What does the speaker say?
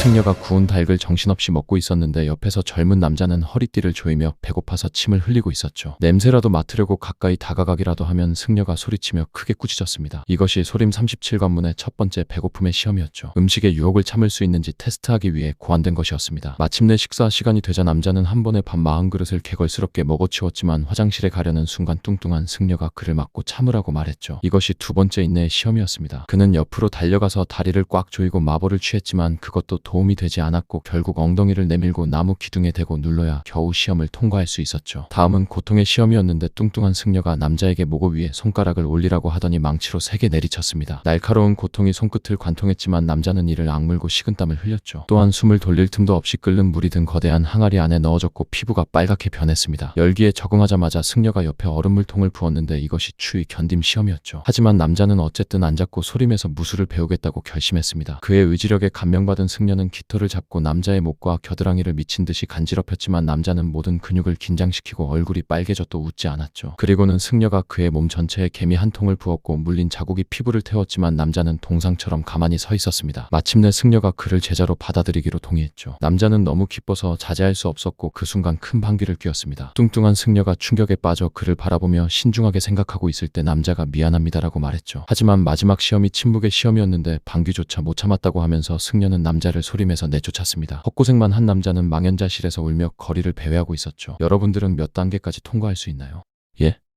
승려가 구운 닭을 정신없이 먹고 있었는데 옆에서 젊은 남자는 허리띠를 조이며 배고파서 침을 흘리고 있었죠. 냄새라도 맡으려고 가까이 다가가기라도 하면 승려가 소리치며 크게 꾸짖었습니다. 이것이 소림 37관문의 첫 번째 배고픔의 시험이었죠. 음식의 유혹을 참을 수 있는지 테스트하기 위해 고안된 것이었습니다. 마침내 식사 시간이 되자 남자는 한 번에 밥 40그릇을 개걸스럽게 먹어치웠지만 화장실에 가려는 순간 뚱뚱한 승려가 그를 막고 참으라고 말했죠. 이것이 두 번째 인내의 시험이었습니다. 그는 옆으로 달려가서 다리를 꽉 조이고 마보를 취했지만 그것도 도움이 되지 않았고 결국 엉덩이를 내밀고 나무 기둥에 대고 눌러야 겨우 시험을 통과할 수 있었죠. 다음은 고통의 시험이었는데 뚱뚱한 승려가 남자에게 목을 위에 손가락을 올리라고 하더니 망치로 세게 내리쳤습니다. 날카로운 고통이 손끝을 관통했지만 남자는 이를 악물고 식은땀을 흘렸죠. 또한 숨을 돌릴 틈도 없이 끓는 물이 든 거대한 항아리 안에 넣어졌고 피부가 빨갛게 변했습니다. 열기에 적응하자마자 승려가 옆에 얼음물통을 부었는데 이것이 추위 견딤 시험이었죠. 하지만 남자는 어쨌든 안 잡고 소림에서 무술을 배우겠다고 결심했습니다. 그의 의지력에 감명받은 승려는 깃털을 잡고 남자의 목과 겨드랑이를 미친 듯이 간지럽혔지만 남자는 모든 근육을 긴장시키고 얼굴이 빨개져도 웃지 않았죠. 그리고는 승려가 그의 몸 전체에 개미 한 통을 부었고 물린 자국이 피부를 태웠지만 남자는 동상처럼 가만히 서 있었습니다. 마침내 승려가 그를 제자로 받아들이기로 동의했죠. 남자는 너무 기뻐서 자제할 수 없었고 그 순간 큰 방귀를 뀌었습니다. 뚱뚱한 승려가 충격에 빠져 그를 바라보며 신중하게 생각하고 있을 때 남자가 미안합니다라고 말했죠. 하지만 마지막 시험이 침묵의 시험이었는데 방귀조차 못 참았다고 하면서 승려는 남자를 소림에서 내쫓았습니다. 헛고생만 한 남자는 망연자실에서 울며 거리를 배회하고 있었죠. 여러분들은 몇 단계까지 통과할 수 있나요? 예?